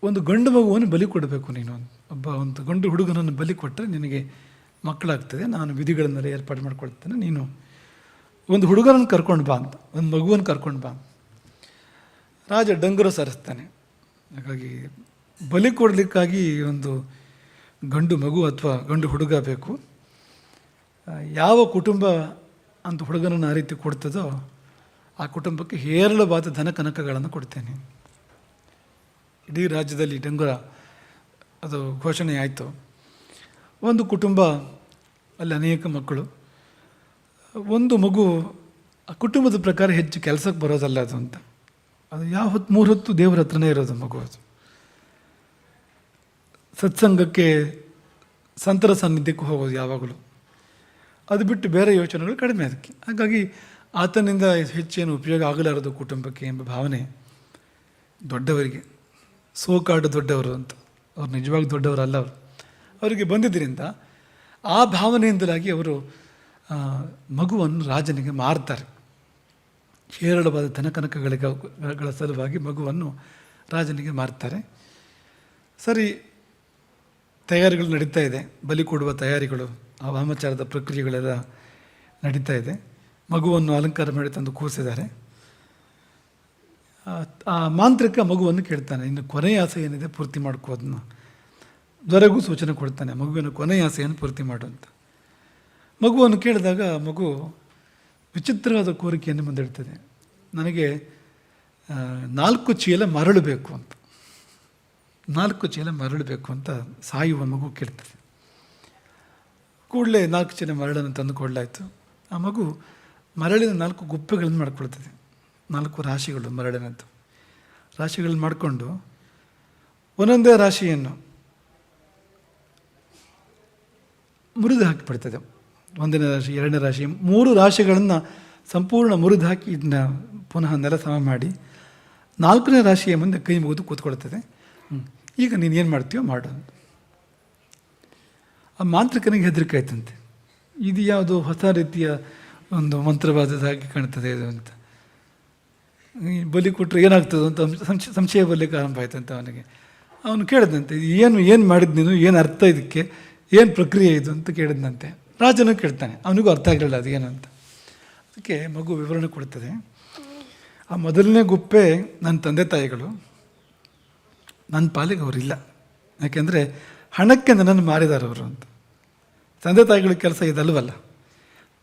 ಒಂದು ಗಂಡು ಮಗುವನ್ನು ಬಲಿ ಕೊಡಬೇಕು ನೀನು. ಒಬ್ಬ ಒಂದು ಗಂಡು ಹುಡುಗನನ್ನು ಬಲಿ ಕೊಟ್ಟರೆ ನಿನಗೆ ಮಕ್ಕಳಾಗ್ತದೆ. ನಾನು ವಿಧಿಗಳನ್ನೆಲ್ಲ ಏರ್ಪಾಡು ಮಾಡ್ಕೊಳ್ತೇನೆ. ನೀನು ಒಂದು ಹುಡುಗನನ್ನು ಕರ್ಕೊಂಡು ಬಾ ಅಂತ, ಒಂದು ಮಗುವನ್ನು ಕರ್ಕೊಂಡು ಬಾ ರಾಜ ಡಂಗುರ ಸರಿಸ್ತಾನೆ. ಹಾಗಾಗಿ ಬಲಿ ಕೊಡಲಿಕ್ಕಾಗಿ ಒಂದು ಗಂಡು ಮಗು ಅಥವಾ ಗಂಡು ಹುಡುಗ ಬೇಕು. ಯಾವ ಕುಟುಂಬ ಅಂತ ಹುಡುಗನನ್ನು ಆ ರೀತಿ ಕೊಡ್ತದೋ ಆ ಕುಟುಂಬಕ್ಕೆ ಹೇರಳವಾದ ಧನ ಕನಕಗಳನ್ನು ಕೊಡ್ತೇನೆ. ಇಡೀ ರಾಜ್ಯದಲ್ಲಿ ಡಂಗುರ, ಅದು ಘೋಷಣೆ ಆಯಿತು. ಒಂದು ಕುಟುಂಬ, ಅಲ್ಲಿ ಅನೇಕ ಮಕ್ಕಳು. ಒಂದು ಮಗು ಆ ಕುಟುಂಬದ ಪ್ರಕಾರ ಹೆಚ್ಚು ಕೆಲಸಕ್ಕೆ ಬರೋದಲ್ಲ ಅದು ಅಂತ. ಅದು ಯಾವ ಹೊತ್ತು ಮೂರು ಹೊತ್ತು ದೇವ್ರ ಹತ್ರನೇ ಇರೋದು ಮಗು ಅದು. ಸತ್ಸಂಗಕ್ಕೆ ಸಂತರ ಸಾನ್ನಿಧ್ಯಕ್ಕೂ ಹೋಗೋದು ಯಾವಾಗಲೂ. ಅದು ಬಿಟ್ಟು ಬೇರೆ ಯೋಚನೆಗಳು ಕಡಿಮೆ ಅದಕ್ಕೆ. ಹಾಗಾಗಿ ಆತನಿಂದ ಹೆಚ್ಚೇನು ಉಪಯೋಗ ಆಗಲಾರದು ಕುಟುಂಬಕ್ಕೆ ಎಂಬ ಭಾವನೆ ದೊಡ್ಡವರಿಗೆ. ಸೋಕಾಡು ದೊಡ್ಡವರು ಅಂತ. ಅವ್ರು ನಿಜವಾಗಿ ದೊಡ್ಡವರಲ್ಲ ಅವರು. ಅವರಿಗೆ ಬಂದಿದ್ದರಿಂದ ಆ ಭಾವನೆಯಿಂದಲಾಗಿ ಅವರು ಮಗುವನ್ನು ರಾಜನಿಗೆ ಮಾರ್ತಾರೆ. ಹೇರಳವಾದ ಧನಕನಕಗಳಿಗೆಗಳ ಸಲುವಾಗಿ ಮಗುವನ್ನು ರಾಜನಿಗೆ ಮಾರ್ತಾರೆ. ಸರಿ, ತಯಾರಿಗಳು ನಡೀತಾ ಇದೆ. ಬಲಿ ಕೊಡುವ ತಯಾರಿಗಳು, ಆ ವಾಮಾಚಾರದ ಪ್ರಕ್ರಿಯೆಗಳೆಲ್ಲ ನಡೀತಾ ಇದೆ. ಮಗುವನ್ನು ಅಲಂಕಾರ ಮಾಡಿ ತಂದು ಕೂರಿಸಿದ್ದಾರೆ. ಆ- ಮಾಂತ್ರಿಕ ಮಗುವನ್ನು ಕೇಳ್ತಾನೆ, ಇನ್ನು ಕೊನೆಯ ಆಸೆ ಏನಿದೆ, ಪೂರ್ತಿ ಮಾಡ್ಕೋ, ಅದನ್ನು ದೊರೆಗೂ ಸೂಚನೆ ಕೊಡ್ತಾನೆ, ಮಗುವಿನ ಕೊನೆಯ ಆಸೆಯನ್ನು ಪೂರ್ತಿ ಮಾಡು ಅಂತ. ಮಗುವನ್ನು ಕೇಳಿದಾಗ ಮಗು ವಿಚಿತ್ರವಾದ ಕೋರಿಕೆಯನ್ನು ಮುಂದಿಡ್ತದೆ. ನನಗೆ ನಾಲ್ಕು ಚೀಲ ಮರಳು ಬೇಕು ಅಂತ. ನಾಲ್ಕು ಚೀಲ ಮರಳು ಬೇಕು ಅಂತ ಸಾಯುವ ಮಗು ಕೇಳ್ತದೆ. ಕೂಡಲೇ ನಾಲ್ಕು ಚೀಲ ಮರಳನ್ನು ತಂದು ಆ ಮಗು ಮರಳಿನ ನಾಲ್ಕು ಗುಪ್ಪೆಗಳನ್ನು ಮಾಡ್ಕೊಳ್ತದೆ. ನಾಲ್ಕು ರಾಶಿಗಳು ಮರಳಿನದ್ದು ರಾಶಿಗಳನ್ನು ಮಾಡಿಕೊಂಡು ಒಂದೊಂದೇ ರಾಶಿಯನ್ನು ಮುರಿದು ಹಾಕಿಬಿಡ್ತದೆ. ಒಂದನೇ ರಾಶಿ, ಎರಡನೇ ರಾಶಿ, ಮೂರು ರಾಶಿಗಳನ್ನು ಸಂಪೂರ್ಣ ಮುರಿದು ಹಾಕಿ ಇದನ್ನ ಪುನಃ ನೆಲ ಸಮ ಮಾಡಿ ನಾಲ್ಕನೇ ರಾಶಿಯ ಮುಂದೆ ಕೈ ಮುಗಿದು ಕೂತ್ಕೊಳ್ತದೆ. ಈಗ ನೀನು ಏನು ಮಾಡ್ತೀಯೋ ಮಾಡು ಆ ಮಾಂತ್ರಿಕನಿಗೆ ಹೆದರಿಕೆ ಆಯ್ತಂತೆ. ಇದು ಯಾವುದು ಹೊಸ ರೀತಿಯ ಒಂದು ಮಂತ್ರವಾದದಾಗಿ ಕಾಣ್ತದೆ ಇದು ಅಂತ. ಬಲಿ ಕೊಟ್ಟರೆ ಏನಾಗ್ತದೆ ಅಂತ ಸಂಶಯ ಸಂಶಯ ಬರಲಿಕ್ಕೆ ಆರಂಭ ಆಯ್ತಂತೆ ಅವನಿಗೆ. ಅವನು ಕೇಳಿದಂತೆ ಏನು ಏನು ಮಾಡಿದ್ ನೀನು? ಏನು ಅರ್ಥ ಇದಕ್ಕೆ? ಏನು ಪ್ರಕ್ರಿಯೆ ಇದು ಅಂತ ಕೇಳಿದಂತೆ ರಾಜನು ಕೇಳ್ತಾನೆ, ಅವನಿಗೂ ಅರ್ಥ ಆಗಿರಲಿಲ್ಲ ಅದೇನಂತ. ಅದಕ್ಕೆ ಮಗು ವಿವರಣೆ ಕೊಡ್ತದೆ. ಆ ಮೊದಲನೇ ಗುಪ್ಪೆ ನನ್ನ ತಂದೆ ತಾಯಿಗಳು, ನನ್ನ ಪಾಲಿಗೆ ಅವರಿಲ್ಲ. ಯಾಕೆಂದರೆ ಹಣಕ್ಕೆ ನನ್ನನ್ನು ಮಾರಿದ್ದಾರೆ ಅವರು ಅಂತ. ತಂದೆ ತಾಯಿಗಳ ಕೆಲಸ ಇದಲ್ವಲ್ಲ.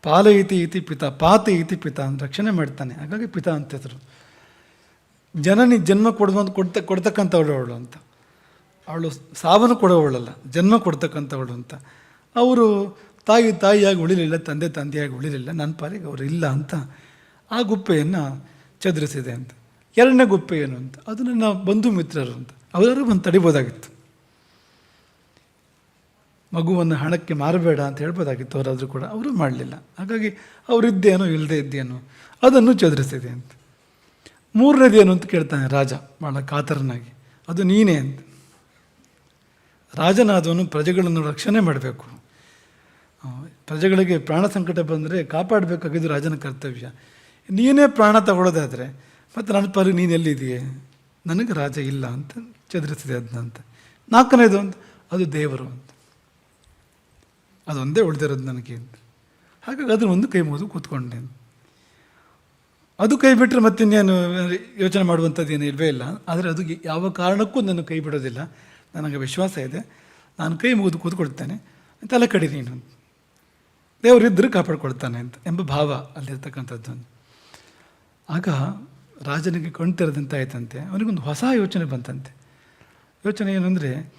ಪಾಲ ಇತಿ ಇತಿ ಪಿತ, ಪಾತ ಇತಿ ಪಿತ ಅಂತ ರಕ್ಷಣೆ ಮಾಡ್ತಾನೆ. ಹಾಗಾಗಿ ಪಿತ ಅಂತ ಹೆಸರು. ಜನನಿ ಜನ್ಮ ಕೊಡುವಂತ, ಕೊಡ್ತ, ಕೊಡ್ತಕ್ಕಂಥವಳು ಅವಳು ಅಂತ. ಅವಳು ಸಾವನ್ನು ಕೊಡೋವಳಲ್ಲ, ಜನ್ಮ ಕೊಡ್ತಕ್ಕಂಥವಳು ಅಂತ. ಅವರು ತಾಯಿ ತಾಯಿಯಾಗಿ ಉಳಿಲಿಲ್ಲ, ತಂದೆ ತಂದೆಯಾಗಿ ಉಳಿಲಿಲ್ಲ, ನನ್ನ ಪಾಲಿಗೆ ಅವರು ಇಲ್ಲ ಅಂತ ಆ ಗುಪ್ಪೆಯನ್ನು ಚದುರಿಸಿದೆ ಅಂತ. ಎರಡನೇ ಗುಪ್ಪೆ ಏನು ಅಂತ? ಅದು ನನ್ನ ಬಂಧು ಮಿತ್ರರು ಅಂತ. ಅವರಾದ್ರೂ ಬಂದು ತಡಿಬೋದಾಗಿತ್ತು. ಮಗುವನ್ನು ಹಣಕ್ಕೆ ಮಾರಬೇಡ ಅಂತ ಹೇಳ್ಬೋದಾಗಿತ್ತು, ಅವರಾದರೂ ಕೂಡ. ಅವರು ಮಾಡಲಿಲ್ಲ. ಹಾಗಾಗಿ ಅವರಿದ್ದೇನೋ ಇಲ್ಲದೆ ಇದ್ದೇನೋ, ಅದನ್ನು ಚದುರಿಸಿದೆ ಅಂತ. ಮೂರನೇದೇನು ಅಂತ ಕೇಳ್ತಾನೆ ರಾಜ ಭಾಳ ಕಾತರನಾಗಿ. ಅದು ನೀನೇ ಅಂತ. ರಾಜನಾದವನು ಪ್ರಜೆಗಳನ್ನು ರಕ್ಷಣೆ ಮಾಡಬೇಕು. ಪ್ರಜೆಗಳಿಗೆ ಪ್ರಾಣ ಸಂಕಟ ಬಂದರೆ ಕಾಪಾಡಬೇಕಾಗಿದ್ದು ರಾಜನ ಕರ್ತವ್ಯ. ನೀನೇ ಪ್ರಾಣ ತಗೊಳ್ಳೋದಾದರೆ, ಮತ್ತು ನನ್ನ ಪರಿ ನೀನು ಎಲ್ಲಿದೆಯೇ ನನಗೆ ರಾಜ ಇಲ್ಲ ಅಂತ ಚದುರಿಸಿದೆ ಅದನ್ನ ಅಂತ. ನಾಲ್ಕನೇದು ಅಂತ, ಅದು ದೇವರು ಅಂತ. ಅದೊಂದೇ ಉಳಿದಿರೋದು ನನಗೆ ಅಂತ. ಹಾಗಾಗಿ ಅದನ್ನು ಒಂದು ಕೈ ಮುಗಿದು ಕೂತ್ಕೊಂಡೆ. ಅದು ಕೈ ಬಿಟ್ಟರೆ ಮತ್ತಿನ್ನೇನು ಯೋಚನೆ ಮಾಡುವಂಥದ್ದು ಏನು ಇಲ್ಲವೇ ಇಲ್ಲ. ಆದರೆ ಅದು ಯಾವ ಕಾರಣಕ್ಕೂ ನನ್ನ ಕೈ ಬಿಡೋದಿಲ್ಲ. ನನಗೆ ವಿಶ್ವಾಸ ಇದೆ. ನಾನು ಕೈ ಮುಗಿದು ಕೂತ್ಕೊಳ್ತೇನೆ. ತಲೆ ಕಡಿ ನೀನು. ದೇವರಿದ್ದರೂ ಕಾಪಾಡ್ಕೊಳ್ತಾನೆ ಅಂತ ಎಂಬ ಭಾವ ಅಲ್ಲಿರ್ತಕ್ಕಂಥದ್ದು. ಆಗ ರಾಜನಿಗೆ ಕಣ್ತಿರದಂತಾಯ್ತಂತೆ ಅವನಿಗೊಂದು ಹೊಸ ಯೋಚನೆ ಬಂತಂತೆ. ಯೋಚನೆ ಏನಂದರೆ,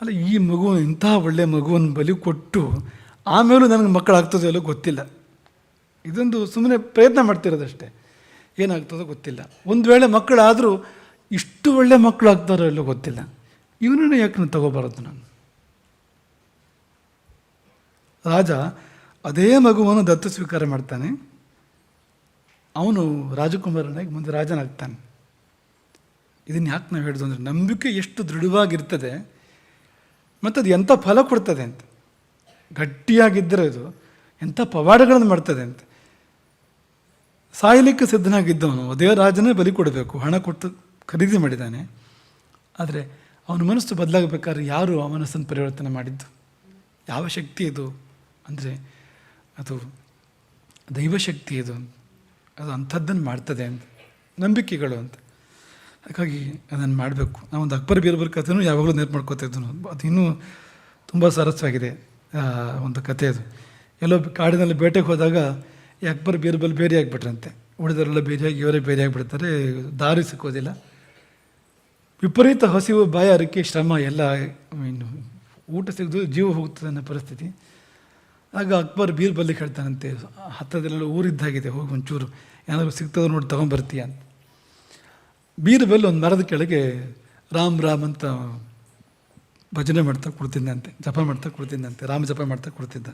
ಅಲ್ಲ, ಈ ಮಗು ಇಂಥ ಒಳ್ಳೆಯ ಮಗುವನ್ನು ಬಲಿ ಕೊಟ್ಟು ಆಮೇಲೂ ನನಗೆ ಮಕ್ಕಳಾಗ್ತದೋ ಎಲ್ಲೋ ಗೊತ್ತಿಲ್ಲ. ಇದೊಂದು ಸುಮ್ಮನೆ ಪ್ರಯತ್ನ ಮಾಡ್ತಿರೋದಷ್ಟೇ. ಏನಾಗ್ತದೋ ಗೊತ್ತಿಲ್ಲ. ಒಂದು ವೇಳೆ ಮಕ್ಕಳಾದರೂ ಇಷ್ಟು ಒಳ್ಳೆ ಮಕ್ಕಳು ಆಗ್ತಾರೋ ಇಲ್ಲೋ ಗೊತ್ತಿಲ್ಲ. ಇವನನ್ನು ಯಾಕೆ ನಾನು ತಗೋಬಾರದು ನಾನು? ರಾಜ ಅದೇ ಮಗುವನ್ನು ದತ್ತು ಸ್ವೀಕಾರ ಮಾಡ್ತಾನೆ. ಅವನು ರಾಜಕುಮಾರನಾಗಿ ಮುಂದೆ ರಾಜನಾಗ್ತಾನೆ. ಇದನ್ನು ಯಾಕೆ ನಾವು ಹೇಳೋದು ಅಂದರೆ ನಂಬಿಕೆ ಎಷ್ಟು ದೃಢವಾಗಿರ್ತದೆ, ಮತ್ತು ಅದು ಎಂಥ ಫಲ ಕೊಡ್ತದೆ ಅಂತ. ಗಟ್ಟಿಯಾಗಿದ್ದರೆ ಅದು ಎಂಥ ಪವಾಡಗಳನ್ನು ಮಾಡ್ತದೆ ಅಂತ. ಸಾಯಲಿಕ್ಕೆ ಸಿದ್ಧನಾಗಿದ್ದವನು, ಅದೇ ರಾಜನೇ ಬಲಿ ಕೊಡಬೇಕು, ಹಣ ಕೊಟ್ಟು ಖರೀದಿ ಮಾಡಿದ್ದಾನೆ. ಆದರೆ ಅವನ ಮನಸ್ಸು ಬದಲಾಗಬೇಕಾದ್ರೆ ಯಾರು ಆ ಮನಸ್ಸನ್ನು ಪರಿವರ್ತನೆ ಮಾಡಿದ್ದು? ಯಾವ ಶಕ್ತಿ ಇದು ಅಂದರೆ ಅದು ದೈವಶಕ್ತಿ ಇದು ಅದು ಅಂಥದ್ದನ್ನು ಮಾಡ್ತದೆ ಅಂತ. ನಂಬಿಕೆಗಳು ಅಂತ. ಹಾಗಾಗಿ ಅದನ್ನು ಮಾಡಬೇಕು. ನಾವೊಂದು ಅಕ್ಬರ್ ಬೀರ್ಬರ್ ಕಥೆನೂ ಯಾವಾಗಲೂ ನೆನಪು ಮಾಡ್ಕೋತಿದ್ದು ಅದು ಇನ್ನೂ ತುಂಬ ಸರಸವಾಗಿದೆ. ಒಂದು ಕಥೆ ಅದು. ಎಲ್ಲೋ ಕಾಡಿನಲ್ಲಿ ಬೇಟೆಗೆ ಹೋದಾಗ ಈ ಅಕ್ಬರ್ ಬೀರ್ಬಲ್ ಬೇರೆ ಆಗಿಬಿಟ್ರಂತೆ ಉಳಿದವರೆಲ್ಲ ಬೇರೆಯಾಗಿ, ಇವರೇ ಬೇರೆ ಆಗಿಬಿಡ್ತಾರೆ ದಾರಿ ಸಿಕ್ಕೋದಿಲ್ಲ. ವಿಪರೀತ ಹಸಿವು ಬಾಯಾರಿಕೆ ಶ್ರಮ ಎಲ್ಲ ಊಟ ಸಿಗದು ಜೀವ ಹೋಗ್ತದೆ ಅನ್ನೋ ಪರಿಸ್ಥಿತಿ. ಆಗ ಅಕ್ಬರ್ ಬೀರ್ಬಲ್ಲಿ ಹೇಳ್ತಾನಂತೆ ಹತ್ತದಲ್ಲೆಲ್ಲ ಊರಿದ್ದಾಗಿದೆ, ಹೋಗಿ ಒಂಚೂರು. ಏನಾದರೂ ಸಿಗ್ತದೆ ನೋಡಿ, ತೊಗೊಂಬರ್ತೀಯ ಅಂತ. ಬೀರ್ಬಲ್ ಒಂದು ಮರದ ಕೆಳಗೆ ರಾಮ್ ರಾಮ್ ಅಂತ ಭಜನೆ ಮಾಡ್ತಾ ಕೊಡ್ತಿದ್ದಂತೆ ಜಪ ಮಾಡ್ತಾ ಕೊಡ್ತಿದ್ದಂತೆ ರಾಮ ಜಪ ಮಾಡ್ತಾ ಕೊಡ್ತಿದ್ದ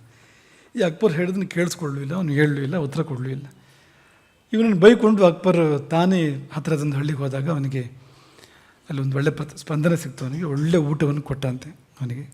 ಈ ಅಕ್ಬರ್ ಹೇಳಿದ್ನ ಕೇಳಿಸ್ಕೊಳ್ಳಲಿಲ್ಲ ಅವನು ಹೇಳಲಿಲ್ಲ, ಉತ್ತರ ಕೊಡಲಿಲ್ಲ. ಇವನನ್ನು ಬೈಕೊಂಡು ಅಕ್ಬರ್ ತಾನೇ ಹತ್ತಿರದಿಂದ ಹಳ್ಳಿಗೆ ಹೋದಾಗ ಅವನಿಗೆ ಅಲ್ಲಿ ಒಂದು ಒಳ್ಳೆ ಸ್ಪಂದನೆ ಸಿಕ್ತು ಅವನಿಗೆ ಒಳ್ಳೆ ಊಟವನ್ನು ಕೊಟ್ಟಂತೆ ಅವನಿಗೆ.